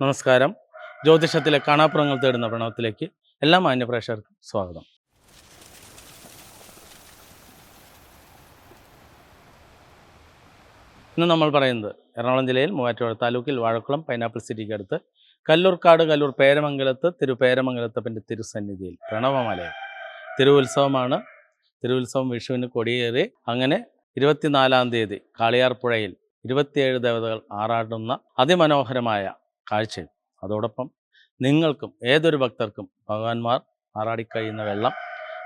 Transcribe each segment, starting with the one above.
നമസ്കാരം. ജ്യോതിഷത്തിലെ കാണാപ്പുറങ്ങൾ തേടുന്ന പ്രണവത്തിലേക്ക് എല്ലാ മാന്യപ്രേക്ഷകർക്കും സ്വാഗതം. ഇന്ന് നമ്മൾ പറയുന്നത് എറണാകുളം ജില്ലയിൽ മൂവാറ്റുപുഴ താലൂക്കിൽ വാഴക്കുളം പൈനാപ്പിൾ സിറ്റിക്ക് അടുത്ത് കല്ലൂർക്കാട് കല്ലൂർ പേരമംഗലത്ത് തിരുപേരമംഗലത്തപ്പന്റെ തിരുസന്നിധിയിൽ പ്രണവമലയിൽ തിരുവുത്സവമാണ്. തിരുവുത്സവം വിഷുവിന് കൊടിയേറി അങ്ങനെ ഇരുപത്തിനാലാം തീയതി കാളിയാർപ്പുഴയിൽ ഇരുപത്തിയേഴ് ദേവതകൾ ആറാടുന്ന അതിമനോഹരമായ കാഴ്ചയും അതോടൊപ്പം നിങ്ങൾക്കും ഏതൊരു ഭക്തർക്കും ഭഗവാന്മാർ ആറാടിക്കഴിയുന്ന വെള്ളം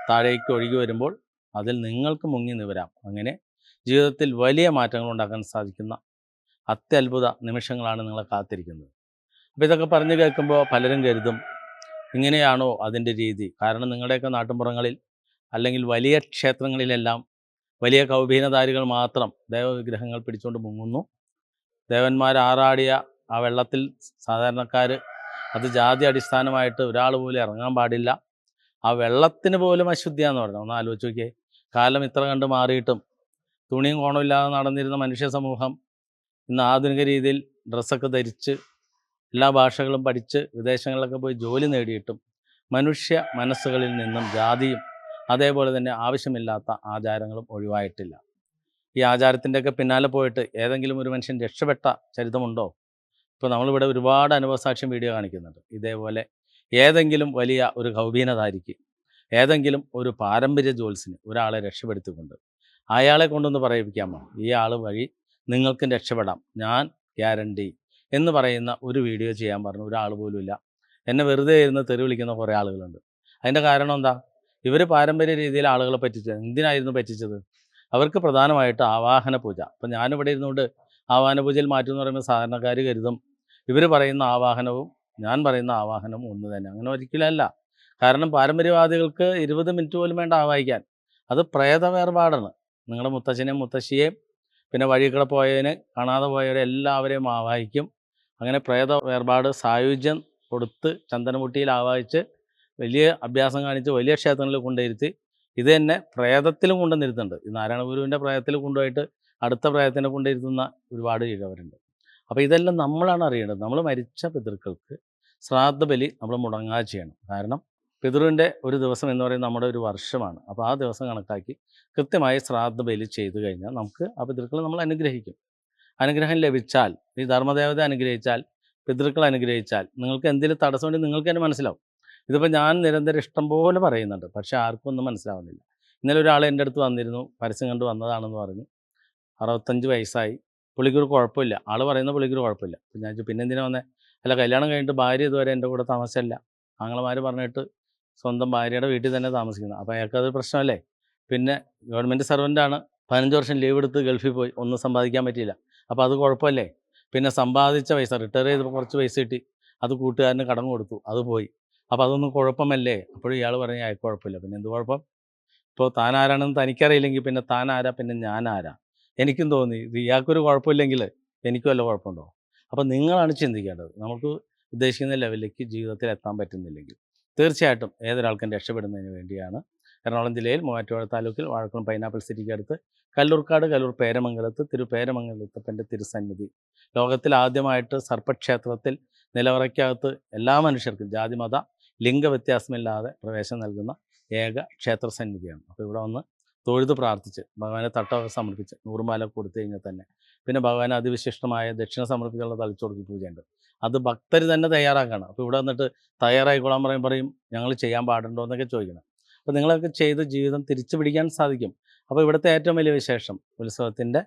താഴേക്ക് ഒഴുകി വരുമ്പോൾ അതിൽ നിങ്ങൾക്ക് മുങ്ങി നിവരാം. അങ്ങനെ ജീവിതത്തിൽ വലിയ മാറ്റങ്ങൾ ഉണ്ടാക്കാൻ സാധിക്കുന്ന അത്യത്ഭുത നിമിഷങ്ങളാണ് നിങ്ങളെ കാത്തിരിക്കുന്നത്. അപ്പോൾ ഇതൊക്കെ പറഞ്ഞു കേൾക്കുമ്പോൾ പലരും കരുതും ഇങ്ങനെയാണോ അതിന്റെ രീതി? കാരണം നിങ്ങളുടെയൊക്കെ നാട്ടുമ്പുറങ്ങളിൽ അല്ലെങ്കിൽ വലിയ ക്ഷേത്രങ്ങളിലെല്ലാം വലിയ കൗപീനധാരികൾ മാത്രം ദേവവിഗ്രഹങ്ങൾ പിടിച്ചുകൊണ്ട് മുങ്ങുന്നു. ദേവന്മാർ ആറാടിയ ആ വെള്ളത്തിൽ സാധാരണക്കാർ അത് ജാതി അടിസ്ഥാനമായിട്ട് ഒരാൾ പോലും ഇറങ്ങാൻ പാടില്ല. ആ വെള്ളത്തിന് പോലും അശുദ്ധിയാന്ന് പറഞ്ഞു? ഒന്ന് ആലോചിച്ച് നോക്കിയേ. കാലം ഇത്ര കണ്ട് മാറിയിട്ടും തുണിയും കോണമില്ലാതെ നടന്നിരുന്ന മനുഷ്യ സമൂഹം ഇന്ന് ആധുനിക രീതിയിൽ ഡ്രസ്സൊക്കെ ധരിച്ച് എല്ലാ ഭാഷകളും പഠിച്ച് വിദേശങ്ങളിലൊക്കെ പോയി ജോലി നേടിയിട്ടും മനുഷ്യ മനസ്സുകളിൽ നിന്നും ജാതിയും അതേപോലെ തന്നെ ആവശ്യമില്ലാത്ത ആചാരങ്ങളും ഒഴിവായിട്ടില്ല. ഈ ആചാരത്തിന്റെയൊക്കെ പിന്നാലെ പോയിട്ട് ഏതെങ്കിലും ഒരു മനുഷ്യൻ രക്ഷപ്പെട്ട ചരിത്രമുണ്ടോ ഇപ്പോൾ നമ്മളിവിടെ ഒരുപാട് അനുഭവസാക്ഷ്യം വീഡിയോ കാണിക്കുന്നുണ്ട്. ഇതേപോലെ ഏതെങ്കിലും വലിയ ഒരു ഗൗഭീനതാരിക്ക് ഏതെങ്കിലും ഒരു പാരമ്പര്യ ജോത്സിന് ഒരാളെ രക്ഷപ്പെടുത്തിക്കൊണ്ട് അയാളെ കൊണ്ടൊന്ന് പറയിപ്പിക്കാമോ? ഈ ആൾ വഴി നിങ്ങൾക്കും രക്ഷപ്പെടാം. ഞാൻ ഗ്യാരണ്ടി എന്ന് പറയുന്ന ഒരു വീഡിയോ ചെയ്യാൻ പറഞ്ഞു. ഒരാൾ പോലുമില്ല എന്നെ വെറുതെ ഇരുന്ന് തെറി വിളിക്കുന്ന കുറേ ആളുകളുണ്ട്. അതിന്റെ കാരണം എന്താ? ഇവർ പാരമ്പര്യ രീതിയിൽ ആളുകളെ പറ്റിച്ചത് എന്തിനായിരുന്നു പറ്റിച്ചത്? അവർക്ക് പ്രധാനമായിട്ട് ആവാഹന പൂജ. അപ്പം ഞാനിവിടെ ഇരുന്നുകൊണ്ട് ആവാഹന പൂജയിൽ മാറ്റം എന്ന് പറയുമ്പോൾ സാധാരണക്കാർ കരുതും. ഇവർ പറയുന്ന ആവാഹനവും ഞാൻ പറയുന്ന ആവാഹനവും ഒന്ന് തന്നെ. അങ്ങനെ ഒരിക്കലല്ല. കാരണം പാരമ്പര്യവാദികൾക്ക് ഇരുപത് മിനിറ്റ് പോലും വേണ്ട ആവാഹിക്കാൻ. അത് പ്രേത വേർപാടാണ് നിങ്ങളുടെ മുത്തച്ഛനെയും മുത്തശ്ശിയെയും പിന്നെ വഴി പോയതിനെ പോയതിന് കാണാതെ പോയവരെ എല്ലാവരെയും ആവാഹിക്കും. അങ്ങനെ പ്രേത വേർപാട് സായുജ്യം കൊടുത്ത് ചന്ദനമുട്ടിയിൽ ആവാഹിച്ച് വലിയ അഭ്യാസം കാണിച്ച് വലിയ ക്ഷേത്രങ്ങളിൽ കൊണ്ടുവരുത്തി. ഇത് തന്നെ പ്രേതത്തിലും കൊണ്ടുവന്നിരുത്തുന്നുണ്ട്. ഈ നാരായണ ഗുരുവിന്റെ പ്രേതത്തിൽ കൊണ്ടുപോയിട്ട് അടുത്ത പ്രായത്തിനെ കൊണ്ടിരുത്തുന്ന ഒരുപാട് ഇഴവരുണ്ട് അപ്പോൾ ഇതെല്ലാം നമ്മളാണ് അറിയേണ്ടത്. നമ്മൾ മരിച്ച പിതൃക്കൾക്ക് ശ്രാദ്ധ ബലി നമ്മൾ മുടങ്ങാതെ ചെയ്യണം. കാരണം പിതൃവിന്റെ ഒരു ദിവസം എന്ന് പറയുന്നത് നമ്മുടെ ഒരു വർഷമാണ്. അപ്പോൾ ആ ദിവസം കണക്കാക്കി കൃത്യമായി ശ്രാദ്ധ ബലി ചെയ്തു കഴിഞ്ഞാൽ നമുക്ക് ആ പിതൃക്കളെ നമ്മൾ അനുഗ്രഹിക്കും. അനുഗ്രഹം ലഭിച്ചാൽ ഈ ധർമ്മദേവത അനുഗ്രഹിച്ചാൽ പിതൃക്കൾ അനുഗ്രഹിച്ചാൽ നിങ്ങൾക്ക് എന്തെങ്കിലും തടസ്സമുണ്ടെങ്കിൽ നിങ്ങൾക്ക് തന്നെ മനസ്സിലാവും. ഇതിപ്പോൾ ഞാൻ നിരന്തരം ഇഷ്ടം പോലെ പറയുന്നുണ്ട്. പക്ഷേ ആർക്കും ഒന്നും മനസ്സിലാവുന്നില്ല. ഇന്നലെ ഒരാൾ എന്റെ അടുത്ത് വന്നിരുന്നു പരസ്യം കണ്ട് വന്നതാണെന്ന് പറഞ്ഞു അറുപത്തഞ്ച് വയസ്സായി. പുള്ളിക്കൊരു കുഴപ്പമില്ല. ആൾ പറയുന്ന പുള്ളിക്കൊരു കുഴപ്പമില്ല. അപ്പം ഞാൻ പിന്നെ എന്തിനാ വന്നേ? അല്ല കല്യാണം കഴിഞ്ഞിട്ട് ഭാര്യ ഇതുവരെ എന്റെ കൂടെ താമസമല്ല ആങ്ങളമാർ പറഞ്ഞിട്ട് സ്വന്തം ഭാര്യയുടെ വീട്ടിൽ തന്നെ താമസിക്കുന്നത് അപ്പോൾ അയാൾക്കത് പ്രശ്നമല്ലേ? പിന്നെ ഗവൺമെന്റ് സർവന്റാണ് പതിനഞ്ച് വർഷം ലീവ് എടുത്ത് ഗൾഫിൽ പോയി. ഒന്നും സമ്പാദിക്കാൻ പറ്റിയില്ല. അപ്പോൾ അത് കുഴപ്പമല്ലേ? പിന്നെ സമ്പാദിച്ച പൈസ റിട്ടയർ ചെയ്തപ്പോൾ കുറച്ച് പൈസ കിട്ടി. അത് കൂട്ടുകാരന് കടം കൊടുത്തു. അത് പോയി. അപ്പോൾ അതൊന്നും കുഴപ്പമല്ലേ? അപ്പോഴും ഇയാൾ പറഞ്ഞു അയാൾക്ക് കുഴപ്പമില്ല. പിന്നെ എന്ത് കുഴപ്പം? ഇപ്പോൾ താൻ ആരാണെന്ന് തനിക്കറിയില്ലെങ്കിൽ പിന്നെ താൻ ആരാ? പിന്നെ ഞാൻ ആരാ? എനിക്കും തോന്നി ഇത് ഇയാൾക്കൊരു കുഴപ്പമില്ലെങ്കിൽ എനിക്കും വല്ല കുഴപ്പമുണ്ടോ? അപ്പം നിങ്ങളാണ് ചിന്തിക്കേണ്ടത്. നമുക്ക് ഉദ്ദേശിക്കുന്ന ലെവലിലേക്ക് ജീവിതത്തിൽ എത്താൻ പറ്റുന്നില്ലെങ്കിൽ. തീർച്ചയായിട്ടും ഏതൊരാൾക്കും രക്ഷപ്പെടുന്നതിന് വേണ്ടിയാണ്. എറണാകുളം ജില്ലയിൽ മൂവാറ്റുപുഴ താലൂക്കിൽ വാഴക്കുളം പൈനാപ്പിൾ സിറ്റിക്ക് അടുത്ത് കല്ലൂർക്കാട് കല്ലൂർ പേരമംഗലത്ത് തിരുപേരമംഗലത്തപ്പന്റെ തിരുസന്നിധി. ലോകത്തിൽ ആദ്യമായിട്ട് സർപ്പക്ഷേത്രത്തിൽ നിലവറയ്ക്കകത്ത് എല്ലാ മനുഷ്യർക്കും ജാതിമത ലിംഗവ്യത്യാസമില്ലാതെ പ്രവേശനം നൽകുന്ന ഏക ക്ഷേത്ര സന്നിധിയാണ് അപ്പോൾ ഇവിടെ വന്ന് തൊഴുത് പ്രാർത്ഥിച്ച് ഭഗവാനെ തട്ടമൊക്കെ സമർപ്പിച്ച് നൂറുമാല കൊടുത്തു കഴിഞ്ഞാൽ തന്നെ. പിന്നെ ഭഗവാൻ അതിവിശിഷ്ടമായ ദക്ഷിണ സമർപ്പിച്ചുള്ള തളിച്ചുകൊടുക്കൽ പൂജയുണ്ട്. അത് ഭക്തർ തന്നെ തയ്യാറാക്കണം. അപ്പോൾ ഇവിടെ വന്നിട്ട് തയ്യാറായിക്കോളാൻ പറയും പറയും ഞങ്ങൾ ചെയ്യാൻ പാടുണ്ടോ എന്നൊക്കെ ചോദിക്കണം. അപ്പോൾ നിങ്ങളൊക്കെ ചെയ്ത് ജീവിതം തിരിച്ചു പിടിക്കാൻ സാധിക്കും. അപ്പോൾ ഇവിടുത്തെ ഏറ്റവും വലിയ വിശേഷം ഉത്സവത്തിന്റെ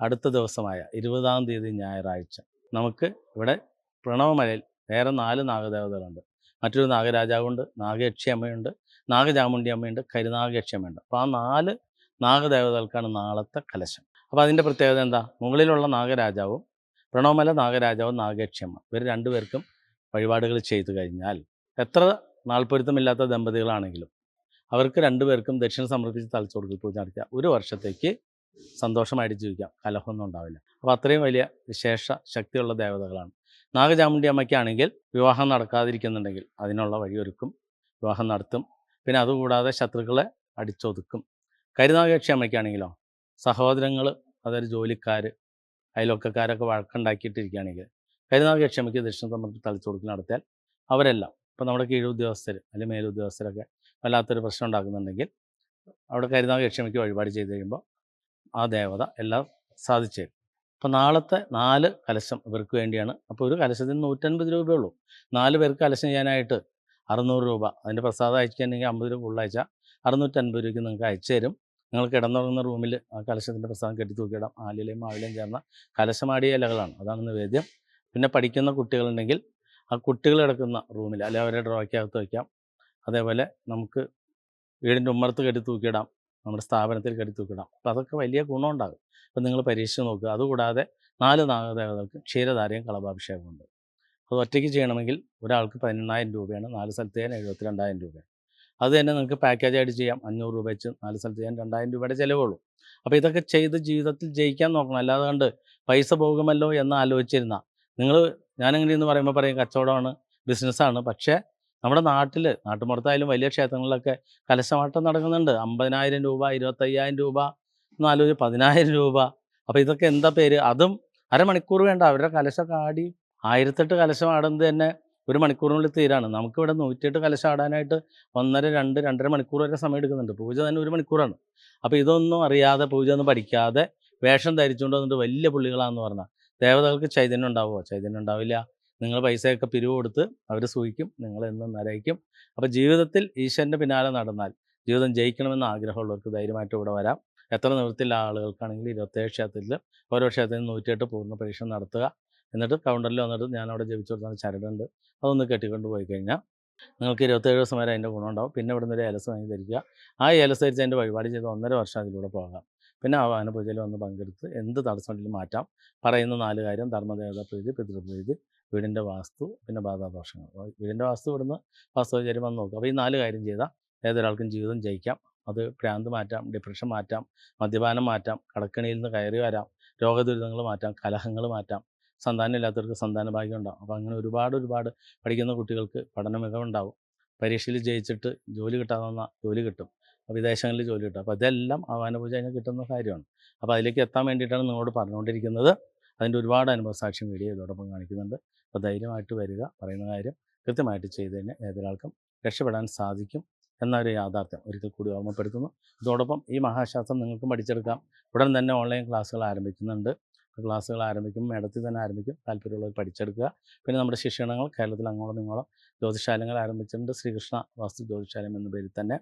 അടുത്ത ദിവസമായ ഇരുപതാം തീയതി ഞായറാഴ്ച. നമുക്ക് ഇവിടെ പ്രണവമലയിൽ വേറെ നാല് നാഗദേവതകളുണ്ട്. മറ്റൊരു നാഗരാജാവുണ്ട് നാഗയക്ഷി അമ്മയുണ്ട് നാഗചാമുണ്ടി അമ്മയുണ്ട് കരുനാഗയക്ഷി അമ്മയുണ്ട്. അപ്പോൾ ആ നാല് നാഗദേവതകൾക്കാണ് നാളത്തെ കലശം. അപ്പോൾ അതിന്റെ പ്രത്യേകത എന്താ? മുകളിലുള്ള നാഗരാജാവും പ്രണവമല നാഗരാജാവും നാഗയക്ഷിയമ്മ ഇവർ രണ്ടുപേർക്കും വഴിപാടുകൾ ചെയ്തു കഴിഞ്ഞാൽ എത്ര നാൾപ്പൊരുത്തമില്ലാത്ത ദമ്പതികളാണെങ്കിലും അവർക്ക് രണ്ടുപേർക്കും ദക്ഷിണ സമർപ്പിച്ച് തളിച്ചു കൊടുക്കൽ പൂജ നടത്തിയാൽ ഒരു വർഷത്തേക്ക് സന്തോഷമായിട്ട് ജീവിക്കാം. കലഹമൊന്നും ഉണ്ടാവില്ല. അപ്പോൾ അത്രയും വലിയ വിശേഷ ശക്തിയുള്ള ദേവതകളാണ്. നാഗചാമുണ്ടി അമ്മയ്ക്കാണെങ്കിൽ വിവാഹം നടക്കാതിരിക്കുന്നുണ്ടെങ്കിൽ അതിനുള്ള വഴിയൊരുക്കും വിവാഹം നടത്തും പിന്നെ അതുകൂടാതെ ശത്രുക്കളെ അടിച്ചൊതുക്കും. കരുനാഗക്ഷി അമ്മയ്ക്കാണെങ്കിലോ സഹോദരങ്ങൾ അതായത് ജോലിക്കാർ അയൽവക്കക്കാരൊക്കെ വഴക്കുണ്ടാക്കിയിട്ടിരിക്കുകയാണെങ്കിൽ കരുനാഗ അമ്മയ്ക്ക് ദക്ഷിണ സമർപ്പി തളിച്ചു കൊടുക്കൽ നടത്തിയാൽ അവരെല്ലാം ഇപ്പം നമ്മുടെ കീഴ് ഉദ്യോഗസ്ഥർ അല്ലെങ്കിൽ മേലുദ്യോഗസ്ഥരൊക്കെ വല്ലാത്തൊരു പ്രശ്നം ഉണ്ടാക്കുന്നുണ്ടെങ്കിൽ അവിടെ കരുനാഗ ക്ഷമയ്ക്ക് വഴിപാട് ചെയ്ത് കഴിയുമ്പോൾ ആ ദേവത എല്ലാം സാധിച്ചു തരും. അപ്പോൾ നാളത്തെ നാല് കലശം ഇവർക്ക് വേണ്ടിയാണ്. അപ്പോൾ ഒരു കലശത്തിന് നൂറ്റൻപത് രൂപയുള്ളൂ നാല് പേർക്ക് കലശം ചെയ്യാനായിട്ട് അറുന്നൂറ് രൂപ. അതിന്റെ പ്രസാദം അയച്ചിട്ടുണ്ടെങ്കിൽ അമ്പത് രൂപ ഉള്ളാഴ്ച അറുന്നൂറ്റൻപത് രൂപയ്ക്ക് നിങ്ങൾക്ക് അയച്ചു തരും. നിങ്ങൾ കിടന്നുറങ്ങുന്ന റൂമിൽ ആ കലശത്തിന്റെ പ്രസാദം കെട്ടി തൂക്കിയിടാം. ആലിലയും മാവിലയും ചേർന്ന കലശമാടിയ ഇലകളാണ്. അതാണ് നിവേദ്യം പിന്നെ പഠിക്കുന്ന കുട്ടികളുണ്ടെങ്കിൽ ആ കുട്ടികൾ കിടക്കുന്ന റൂമിൽ അല്ലെങ്കിൽ അവരെ ഡ്രോയ്ക്കകത്ത് വയ്ക്കാം അതേപോലെ നമുക്ക് വീടിന്റെ ഉമ്മറത്ത് കെട്ടി തൂക്കിയിടാം. നമ്മുടെ സ്ഥാപനത്തിൽ കെട്ടി തൂക്കിയിടാം. അപ്പോൾ അതൊക്കെ വലിയ ഗുണമുണ്ടാകും. അപ്പം നിങ്ങൾ പരീക്ഷിച്ച് നോക്കുക. അതുകൂടാതെ നാല് നാഗദേവതകൾക്ക് ക്ഷീരധാരയും കളഭാഭിഷേകമുണ്ട് അത് ഒറ്റയ്ക്ക് ചെയ്യണമെങ്കിൽ ഒരാൾക്ക് പതിനെണ്ണായിരം രൂപയാണ് നാല് സ്ഥലത്ത് ചെയ്യാൻ എഴുപത്തി രണ്ടായിരം രൂപയാണ്. അത് തന്നെ നിങ്ങൾക്ക് പാക്കേജായിട്ട് ചെയ്യാം അഞ്ഞൂറ് രൂപ വെച്ച് നാല് സ്ഥലത്ത് ചെയ്യാൻ രണ്ടായിരം രൂപയുടെ ചിലവുള്ളൂ. അപ്പോൾ ഇതൊക്കെ ചെയ്ത് ജീവിതത്തിൽ ജയിക്കാൻ നോക്കണം. അല്ലാതെ കണ്ട് പൈസ പോകുമല്ലോ എന്ന് ആലോചിച്ചിരുന്ന നിങ്ങൾ ഞാനെങ്ങനെയെന്ന് പറയുമ്പോൾ പറയും കച്ചവടമാണ് ബിസിനസ്സാണ്. പക്ഷേ നമ്മുടെ നാട്ടിൽ നാട്ടുമ്പുറത്തായാലും വലിയ ക്ഷേത്രങ്ങളിലൊക്കെ കലശമാട്ടം നടക്കുന്നുണ്ട്. അമ്പതിനായിരം രൂപ ഇരുപത്തയ്യായിരം രൂപ എന്ന് ആലോചിച്ച് പതിനായിരം രൂപ. അപ്പോൾ ഇതൊക്കെ എന്താ പേര്? അതും അരമണിക്കൂർ വേണ്ട. അവരുടെ കലശ ആടി ആയിരത്തെട്ട് കലശം ആടുന്നത് തന്നെ ഒരു മണിക്കൂറിനുള്ളിൽ തീരാണ്. നമുക്കിവിടെ നൂറ്റിയെട്ട് കലശം ആടാനായിട്ട് ഒന്നര രണ്ട് രണ്ടര മണിക്കൂർ വരെ സമയം എടുക്കുന്നുണ്ട്. പൂജ തന്നെ ഒരു മണിക്കൂറാണ്. അപ്പോൾ ഇതൊന്നും അറിയാതെ പൂജ ഒന്നും പഠിക്കാതെ വേഷം ധരിച്ചുകൊണ്ട് വന്നിട്ട് വലിയ പുള്ളികളാണെന്ന് പറഞ്ഞാൽ ദേവതകൾക്ക് ചൈതന്യം ഉണ്ടാവുമോ ചൈതന്യം ഉണ്ടാവില്ല. നിങ്ങൾ പൈസയൊക്കെ പിരിവ് കൊടുത്ത് അവർ സൂഹിക്കും നിങ്ങൾ എന്നും നരയിക്കും അപ്പോൾ ജീവിതത്തിൽ ഈശ്വരന്റെ പിന്നാലെ നടന്നാൽ ജീവിതം ജയിക്കണമെന്ന് ആഗ്രഹമുള്ളവർക്ക് ധൈര്യമായിട്ട് ഇവിടെ വരാം. എത്ര നിവൃത്തിയുള്ള ആളുകൾക്കാണെങ്കിൽ ഇരുപത്തേഴ് ക്ഷേത്രത്തിൽ ഓരോ ക്ഷേത്രത്തിൽ നൂറ്റിയെട്ട് പൂർണ പരീക്ഷ നടത്തുക. എന്നിട്ട് കൗണ്ടറിൽ വന്നിട്ട് ഞാൻ അവിടെ ജപിച്ചു കൊടുക്കുന്ന ചരടുണ്ട്. അതൊന്ന് കെട്ടിക്കൊണ്ട് പോയി കഴിഞ്ഞാൽ നിങ്ങൾക്ക് ഇരുപത്തേഴ് ദിവസം വരെ അതിന്റെ ഗുണമുണ്ടാവും പിന്നെ ഇവിടെ നിന്ന് ഒരു ഏലസ് വാങ്ങി ധരിക്കുക ആ ഏലസ് ധരിച്ച് അതിന്റെ വഴിപാട് ചെയ്ത് ഒന്നര വർഷം അതിലൂടെ പോകാം. പിന്നെ ആ വാഹന പൂജയിൽ വന്ന് പങ്കെടുത്ത് എന്ത് തടസ്സമുണ്ടെങ്കിലും മാറ്റാം. പറയുന്ന നാല് കാര്യം ധർമ്മദേവത പ്രീതി പിതൃപ്രീതി വീടിന്റെ വാസ്തു പിന്നെ ബാധാദോഷങ്ങൾ. വീടിന്റെ വാസ്തു ഇവിടുന്ന് വാസ്തുചര്യം വന്ന് നോക്കുക അപ്പോൾ ഈ നാല് കാര്യം ചെയ്താൽ ഏതൊരാൾക്കും ജീവിതം ജയിക്കാം. അത് ഭ്രാന്ത് മാറ്റാം ഡിപ്രഷൻ മാറ്റാം മദ്യപാനം മാറ്റാം കടക്കണിയിൽ നിന്ന് കയറി വരാം രോഗദുരിതങ്ങൾ മാറ്റാം കലഹങ്ങൾ മാറ്റാം. സന്താനം ഇല്ലാത്തവർക്ക് സന്താന ഭാഗ്യം ഉണ്ടാവും. അപ്പോൾ അങ്ങനെ ഒരുപാട് ഒരുപാട് പഠിക്കുന്ന കുട്ടികൾക്ക് പഠന മികവുണ്ടാവും പരീക്ഷയിൽ ജയിച്ചിട്ട് ജോലി കിട്ടാതെ വന്നാൽ ജോലി കിട്ടും. വിദേശങ്ങളിൽ ജോലി കിട്ടും. അപ്പോൾ ഇതെല്ലാം ആവാന പൂജ കഴിഞ്ഞ് കിട്ടുന്ന കാര്യമാണ്. അപ്പോൾ അതിലേക്ക് എത്താൻ വേണ്ടിയിട്ടാണ് നിങ്ങളോട് പറഞ്ഞുകൊണ്ടിരിക്കുന്നത്. അതിന്റെ ഒരുപാട് അനുഭവ സാക്ഷ്യം വീഡിയോ ഇതോടൊപ്പം കാണിക്കുന്നുണ്ട്. അപ്പോൾ ധൈര്യമായിട്ട് വരിക പറയുന്ന കാര്യം കൃത്യമായിട്ട് ചെയ്ത് തന്നെ ഏതൊരാൾക്കും രക്ഷപ്പെടാൻ സാധിക്കും എന്നൊരു യാഥാർത്ഥ്യം ഒരിക്കൽ കൂടി ഓർമ്മപ്പെടുത്തുന്നു. ഇതോടൊപ്പം ഈ മഹാശാസ്ത്രം നിങ്ങൾക്കും പഠിച്ചെടുക്കാം. ഉടൻ തന്നെ ഓൺലൈൻ ക്ലാസ്സുകൾ ആരംഭിക്കുന്നുണ്ട്. ക്ലാസ്സുകൾ ആരംഭിക്കും മേടത്തിൽ തന്നെ ആരംഭിക്കും താല്പര്യമുള്ളവർ പഠിച്ചെടുക്കുക. പിന്നെ നമ്മുടെ ശിക്ഷണങ്ങൾ കേരളത്തിൽ അങ്ങോളം ഇങ്ങോളം ജ്യോതിശാലങ്ങൾ ആരംഭിച്ചിട്ടുണ്ട്. ശ്രീകൃഷ്ണ വാസ്തു ജ്യോതിശാലം എന്ന പേരിൽ തന്നെ.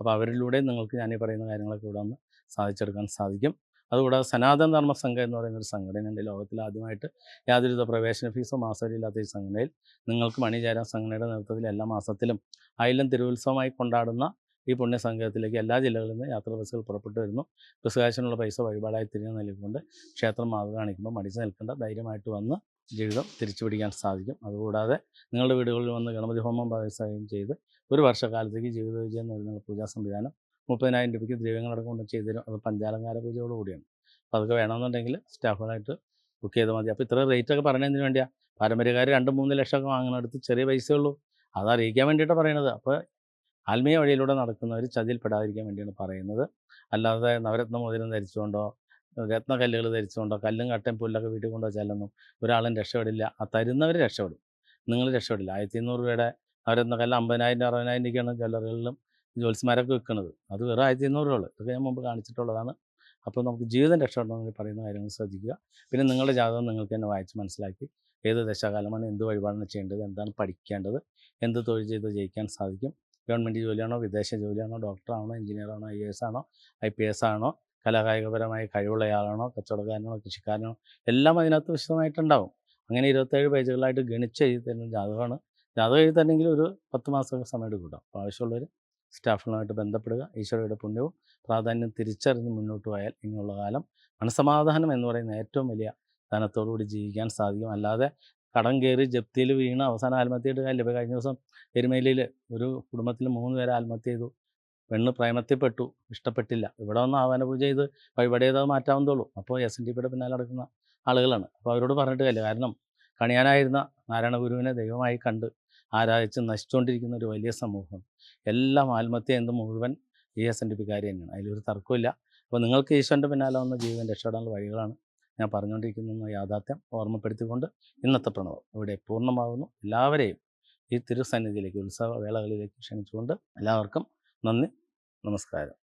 അപ്പോൾ അവരിലൂടെ നിങ്ങൾക്ക് ഞാൻ പറയുന്ന കാര്യങ്ങളൊക്കെ ഇവിടെ ഒന്ന് സാധിച്ചെടുക്കാൻ സാധിക്കും. അതുകൂടാതെ സനാതന ധർമ്മ സംഘം എന്ന് പറയുന്ന ഒരു സംഘടനയുണ്ട്. ലോകത്തിൽ ആദ്യമായിട്ട് യാതൊരുവിധ പ്രവേശന ഫീസോ മാസവരിയില്ലാത്ത ഈ സംഘടനയിൽ നിങ്ങൾക്ക് മണിചേരാൻ സംഘടനയുടെ നേതൃത്വത്തിൽ എല്ലാ മാസത്തിലും ആയില്ലം തിരുവുത്സവമായി കൊണ്ടാടുന്ന ഈ പുണ്യസംഘത്തിലേക്ക് എല്ലാ ജില്ലകളിൽ നിന്ന് യാത്രാ ബസ്സുകൾ പുറപ്പെട്ടു വരുന്നു. ബസ് കാശിനുള്ള പൈസ വഴിപാടായി തിരിഞ്ഞു നൽകിക്കൊണ്ട് ക്ഷേത്രം മാതൃക കാണിക്കുമ്പോൾ മടിച്ചു നിൽക്കേണ്ട ധൈര്യമായിട്ട് വന്ന് ജീവിതം തിരിച്ചു പിടിക്കാൻ സാധിക്കും. അതുകൂടാതെ നിങ്ങളുടെ വീടുകളിൽ വന്ന് ഗണപതി ഹോമം വ്യവസായം ചെയ്ത് ഒരു വർഷക്കാലത്തേക്ക് ജീവിത വിജയം നേടുന്ന പൂജാ സംവിധാനം മുപ്പതിനായിരം രൂപയ്ക്ക് ദ്രവ്യങ്ങളടക്കം കൊണ്ട് ചെയ്തു തരും. അത് പഞ്ചാലങ്കാര പൂജയോട് കൂടിയാണ്. അപ്പോൾ അതൊക്കെ വേണമെന്നുണ്ടെങ്കിൽ സ്റ്റാഫുകളായിട്ട് ബുക്ക് ചെയ്താൽ മതി. അപ്പോൾ ഇത്ര റേറ്റൊക്കെ പറയുന്നതിന് വേണ്ടിയാണ് പാരമ്പര്യക്കാർ രണ്ട് മൂന്ന് ലക്ഷമൊക്കെ വാങ്ങുന്നിടത്ത് ചെറിയ പൈസയുള്ളൂ അത് അറിയിക്കാൻ വേണ്ടിയിട്ടാണ് പറയണത് അപ്പോൾ ആത്മീയ വഴിയിലൂടെ നടക്കുന്നവർ ചതിയിൽപ്പെടാതിരിക്കാൻ വേണ്ടിയാണ് പറയുന്നത്. അല്ലാതെ നവരത്ന മോതിരം ധരിച്ചുകൊണ്ടോ രത്നകല്ലുകൾ ധരിച്ചുകൊണ്ടോ കല്ലും കട്ടയും പുല്ലൊക്കെ വീട്ടിൽ കൊണ്ടോ ചെല്ലുന്നു ഒരാളും രക്ഷപ്പെടില്ല. ആ തരുന്നവർ രക്ഷപ്പെടും. നിങ്ങൾ രക്ഷപ്പെടില്ല. ആയിരത്തി ഇരുന്നൂറ് രൂപയുടെ നവരത്ന കല്ല് അമ്പതിനായിരം അറുപതിനായിരം രൂപയ്ക്കാണ് ജ്വല്ലറികളിലും ജ്യോത്സ്മാരൊക്കെ വിൽക്കുന്നത് അത് വെറും ആയിരത്തി ഇരുന്നൂറ് രൂപ ഇതൊക്കെ ഞാൻ മുമ്പ് കാണിച്ചിട്ടുള്ളതാണ്. അപ്പോൾ നമുക്ക് ജീവിതം രക്ഷപ്പെടണമെന്ന് പറയുന്ന കാര്യങ്ങൾ ശ്രദ്ധിക്കുക. പിന്നെ നിങ്ങളുടെ ജാതകം നിങ്ങൾക്ക് തന്നെ വായിച്ച് മനസ്സിലാക്കി ഏത് ദശാകാലമാണ് എന്ത് വഴിപാടാണ് ചെയ്യേണ്ടത് എന്താണ് പഠിക്കേണ്ടത് എന്ത് തൊഴിൽ ചെയ്ത് ജയിക്കാൻ സാധിക്കും ഗവൺമെന്റ് ജോലിയാണോ വിദേശ ജോലിയാണോ ഡോക്ടറാണോ എഞ്ചിനീയറാണോ ഐ എസ് ആണോ ഐ പി എസ് ആണോ കലാകായികപരമായി കഴിവുള്ളയാളാണോ കച്ചവടക്കാരനാണോ കൃഷിക്കാരനോ എല്ലാം അതിനകത്ത് വിശദമായിട്ടുണ്ടാവും. അങ്ങനെ ഇരുപത്തേഴ് പേജുകളായിട്ട് ഗണിച്ച് എഴുതി തരുന്ന ജാതകമാണ്. ജാതകം എഴുതി തരണമെങ്കിൽ ഒരു പത്ത് മാസമൊക്കെ സമയം എടുക്കും അപ്പോൾ ആവശ്യമുള്ളവർ സ്റ്റാഫുകളുമായിട്ട് ബന്ധപ്പെടുക. ഈശ്വരയുടെ പുണ്യവും പ്രാധാന്യം തിരിച്ചറിഞ്ഞ് മുന്നോട്ട് പോയാൽ ഇനിയുള്ള കാലം മനസമാധാനം എന്ന് പറയുന്ന ഏറ്റവും വലിയ ധനത്തോടുകൂടി ജീവിക്കാൻ സാധിക്കും. അല്ലാതെ കടം കയറി ജപ്തിയിൽ വീണ് അവസാനം ആത്മഹത്യ കാര്യം ഇപ്പോൾ കഴിഞ്ഞ ദിവസം എരുമേലിയിൽ ഒരു കുടുംബത്തിൽ മൂന്ന് പേരെ ആത്മഹത്യ ചെയ്തു. പെണ്ണ് പ്രേമത്തിൽപ്പെട്ടു. ഇഷ്ടപ്പെട്ടില്ല. ഇവിടെ വന്ന് ആവാന പൂജ ചെയ്ത് വഴിപാട് ചെയ്താൽ മാറ്റാവുന്നതുള്ളൂ അപ്പോൾ എസ് എൻ ഡി പിയുടെ പിന്നാലെ നടക്കുന്ന ആളുകളാണ്. അപ്പോൾ അവരോട് പറഞ്ഞിട്ട് കാര്യമില്ല. കാരണം കണിയാനായിരുന്ന നാരായണ ഗുരുവിനെ ദൈവമായി കണ്ട് ആരാധിച്ച് നശിച്ചുകൊണ്ടിരിക്കുന്ന ഒരു വലിയ സമൂഹം. എല്ലാം ആത്മഹത്യ എന്ത് മുഴുവൻ ഈ എസ് എൻ ഡി പിക്കാർ തന്നെയാണ്. അതിലൊരു തർക്കമില്ല അപ്പോൾ നിങ്ങൾക്ക് ഈശ്വരന്റെ പിന്നാലെ വന്ന ജീവൻ രക്ഷപ്പെടാനുള്ള വഴികളാണ് ഞാൻ പറഞ്ഞുകൊണ്ടിരിക്കുന്ന യാഥാർത്ഥ്യം ഓർമ്മപ്പെടുത്തിക്കൊണ്ട് ഇന്നത്തെ പ്രണവം ഇവിടെ പൂർണമാകുന്നു എല്ലാവരെയും ഈ തിരുസന്നിധിയിലേക്ക് ഉത്സവ വേളകളിലേക്ക് ക്ഷണിച്ചുകൊണ്ട് എല്ലാവർക്കും നന്ദി നമസ്കാരം.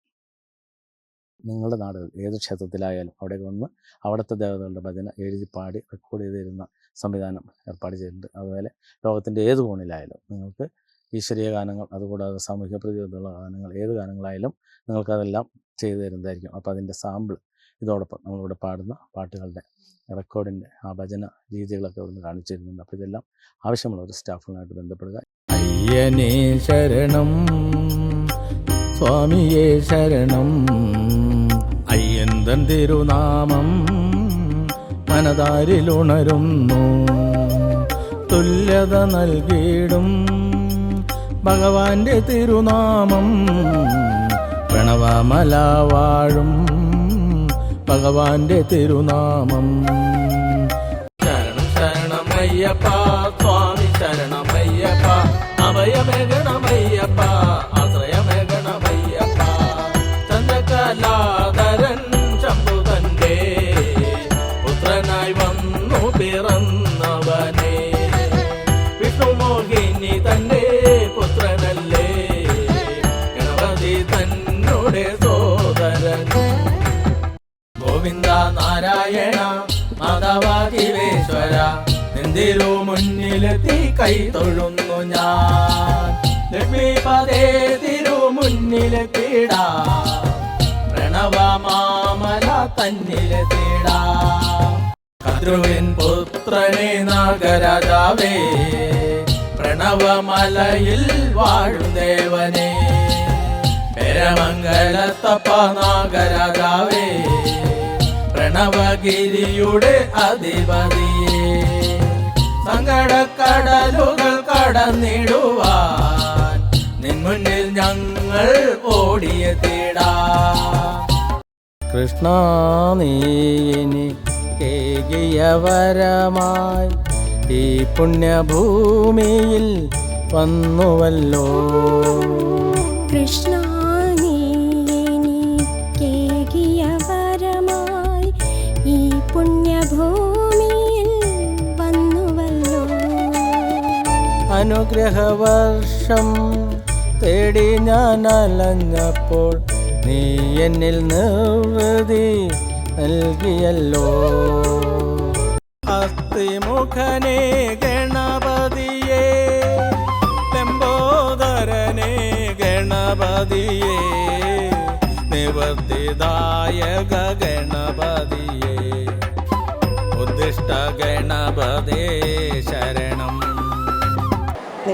നിങ്ങളുടെ നാടുകൾ ഏത് ക്ഷേത്രത്തിലായാലും അവിടെ വന്ന് അവിടുത്തെ ദേവതകളുടെ ഭജന എഴുതി പാടി റെക്കോർഡ് ചെയ്തിരുന്ന സംവിധാനം ഏർപ്പാട് ചെയ്തിട്ടുണ്ട്. അതുപോലെ ലോകത്തിന്റെ ഏത് കോണിലായാലും നിങ്ങൾക്ക് ഈശ്വരീയ ഗാനങ്ങൾ അതുകൂടാതെ സാമൂഹിക പ്രതിബദ്ധതയുള്ള ഗാനങ്ങൾ ഏത് ഗാനങ്ങളായാലും നിങ്ങൾക്കതെല്ലാം ചെയ്തു തരുന്നതായിരിക്കും. അപ്പോൾ അതിന്റെ സാമ്പിൾ ഇതോടൊപ്പം നമ്മളിവിടെ പാടുന്ന പാട്ടുകളുടെ റെക്കോർഡിന്റെ ആ ഭജന രീതികളൊക്കെ ഇവിടുന്ന് കാണിച്ചു തരുന്നുണ്ട് അപ്പോൾ ഇതെല്ലാം ആവശ്യമുള്ള ഒരു സ്റ്റാഫുകളായിട്ട് ബന്ധപ്പെടുക. അയ്യനേ ശരണം സ്വാമിയേ ശരണം. അയ്യന്തൻ തിരുനാമം മനതാരിലുണരുന്നു തുല്യത നൽകിയിടും ഭഗവാന്റെ തിരുനാമം. പ്രണവമല വാഴും ഭഗവാന്റെ തിരുനാമം. ശരണം ശരണമയ്യപ്പ സ്വാമി ശരണമയ്യപ്പ അഭയമേകണമയ്യപ്പ നിന്തിരു മുന്നിലെത്തി കൈ തൊഴുന്നു ഞാൻ. ലക്ഷ്മിപദേ തിരു മുന്നിലെത്തിടാ. പ്രണവ മാമല തന്നിലെത്തിടാ കദ്രുവിൻ പുത്രനെ നാഗരാജാവേ പ്രണവമലയിൽ വാഴും ദേവനെ. പെരമംഗലത്തപ്പ നാഗരാജാവേ പ്രണവഗിരിയുടെ അധിപതിയെ. സങ്കടക്കടലുകൾ കടന്നിടുവാൻ നിൻ മുന്നിൽ ഞങ്ങൾ ഓടിയെത്തിടാ. കൃഷ്ണ നീ വരമായി ഈ പുണ്യഭൂമിയിൽ വന്നുവല്ലോ. കൃഷ്ണ അനുഗ്രഹവർഷം തേടി ഞാൻ അലഞ്ഞപ്പോൾ നീ എന്നിൽ നിർവൃതി നൽകിയല്ലോ. അസ്ഥിമുഖനെ ഗണപതിയെ ലംബോദരനെ ഗണപതിയെ നിവർത്തിദായക ഗണപതിയെ ഉദ്ദിഷ്ട ഗണപതേ ശരണം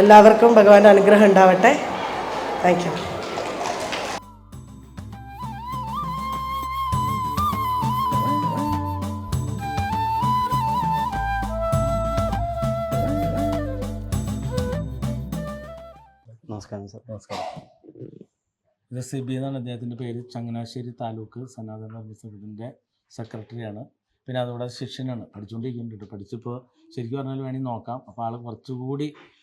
എല്ലാവർക്കും ഭഗവാന്റെ അനുഗ്രഹം ഉണ്ടാവട്ടെ. താങ്ക് യു നമസ്കാരം സാർ. നമസ്കാരം. ഇത് സിബി എന്നാണ് അദ്ദേഹത്തിന്റെ പേര്. ചങ്ങനാശ്ശേരി താലൂക്ക് സനാതന ധർമ്മ സംഘത്തിന്റെ സെക്രട്ടറിയാണ്. പിന്നെ അതോടെ ശിഷ്യനാണ്. പഠിച്ചുകൊണ്ടിരിക്കുന്നുണ്ട് പഠിച്ചിപ്പോൾ ശരിക്കും പറഞ്ഞാൽ വേണമെങ്കിൽ നോക്കാം. അപ്പോൾ ആൾ കുറച്ചുകൂടി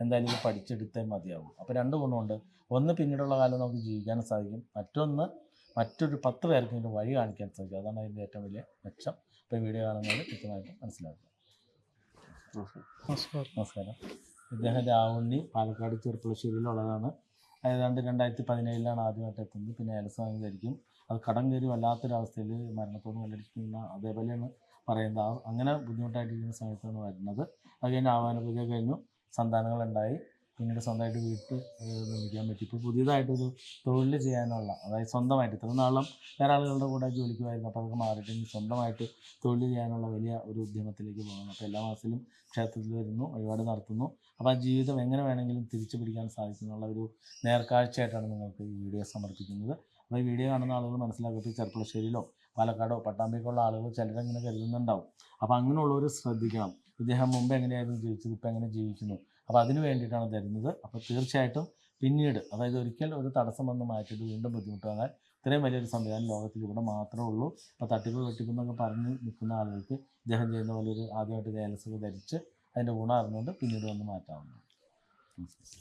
എന്തായാലും ഇത് പഠിച്ചെടുത്തേ മതിയാവും. അപ്പോൾ രണ്ട് ഗുണമുണ്ട്. ഒന്ന് പിന്നീടുള്ള കാലം നമുക്ക് ജീവിക്കാൻ സാധിക്കും. മറ്റൊന്ന് മറ്റൊരു പത്ത് പേർക്കെങ്കിലും വഴി കാണിക്കാൻ സാധിക്കും. അതാണ് അതിന്റെ ഏറ്റവും വലിയ മെച്ചം ഇപ്പോൾ വീഡിയോ കാണുന്നവർ കൃത്യമായിട്ട് മനസ്സിലാക്കുക. നമസ്കാരം. നമസ്കാരം. ഇദ്ദേഹം രാവുണ്ണി പാലക്കാട് ചെറുപ്പുളശ്ശേരിയിലുള്ളതാണ്. ഏതാണ്ട് രണ്ടായിരത്തി പതിനേഴിലാണ് ആദ്യമായിട്ട് എത്തുന്നത്. പിന്നെ ഏലസ് വാങ്ങി ധരിക്കും അത് കടം കയറി വല്ലാത്തൊരവസ്ഥയിൽ മരണത്തോട് മല്ലടിക്കുന്ന അതേപോലെയാണ് പറയുന്നത്. അങ്ങനെ ബുദ്ധിമുട്ടായിട്ടിരിക്കുന്ന സമയത്താണ് വരുന്നത്. അത് കഴിഞ്ഞ് ആഹ്വാന പൂജ കഴിഞ്ഞു. സന്താനങ്ങളുണ്ടായി. പിന്നീട് സ്വന്തമായിട്ട് വീട്ട് ഏഹ് നിർമ്മിക്കാൻ പറ്റി. ഇപ്പോൾ പുതിയതായിട്ടൊരു തൊഴിൽ ചെയ്യാനുള്ള അതായത് സ്വന്തമായിട്ട് ഇത്ര നാളും വേറെ ആളുകളുടെ കൂടെ ജോലിക്ക് പോയിരുന്നു. അപ്പോൾ അതൊക്കെ മാറിയിട്ട് സ്വന്തമായിട്ട് തൊഴിൽ ചെയ്യാനുള്ള വലിയ ഒരു ഉദ്യമത്തിലേക്ക് പോകുന്നു അപ്പോൾ എല്ലാ മാസത്തിലും ക്ഷേത്രത്തിൽ വരുന്നു വഴിപാട് നടത്തുന്നു. അപ്പോൾ ആ ജീവിതം എങ്ങനെ വേണമെങ്കിലും തിരിച്ചു പിടിക്കാൻ സാധിക്കുന്നുള്ള ഒരു നേർക്കാഴ്ചയായിട്ടാണ് നിങ്ങൾക്ക് ഈ വീഡിയോ സമർപ്പിക്കുന്നത്. അപ്പോൾ ഈ വീഡിയോ കാണുന്ന ആളുകൾ മനസ്സിലാക്കിയിട്ട് ഇപ്പോൾ പാലക്കാടോ പട്ടാമ്പിക്കോ ഉള്ള ആളുകൾ ചിലരങ്ങനെ കരുതുന്നുണ്ടാവും. അപ്പോൾ അങ്ങനെയുള്ളവർ ശ്രദ്ധിക്കണം. ഇദ്ദേഹം മുമ്പ് എങ്ങനെയായിരുന്നു ജീവിച്ചത്? ഇപ്പം എങ്ങനെ ജീവിക്കുന്നു? അപ്പോൾ അതിന് വേണ്ടിയിട്ടാണ് തരുന്നത്. അപ്പോൾ തീർച്ചയായിട്ടും പിന്നീട് അതായത് ഒരിക്കൽ ഒരു തടസ്സം വന്ന് മാറ്റിയിട്ട് വീണ്ടും ബുദ്ധിമുട്ട് വന്നാൽ ഇത്രയും വലിയൊരു സംവിധാനം ലോകത്തിൽ ഇവിടെ മാത്രമേ ഉള്ളൂ. അപ്പോൾ തട്ടിപ്പ് വെട്ടിപ്പ് എന്നൊക്കെ പറഞ്ഞ് നിൽക്കുന്ന ആളുകൾക്ക് ഇദ്ദേഹം ചെയ്യുന്ന പോലെ ഒരു ആദ്യമായിട്ട് ഏലസൊക്കെ ധരിച്ച് അതിന്റെ ഗുണം അറിഞ്ഞുകൊണ്ട് പിന്നീട് വന്ന് മാറ്റാവുന്നതാണ്.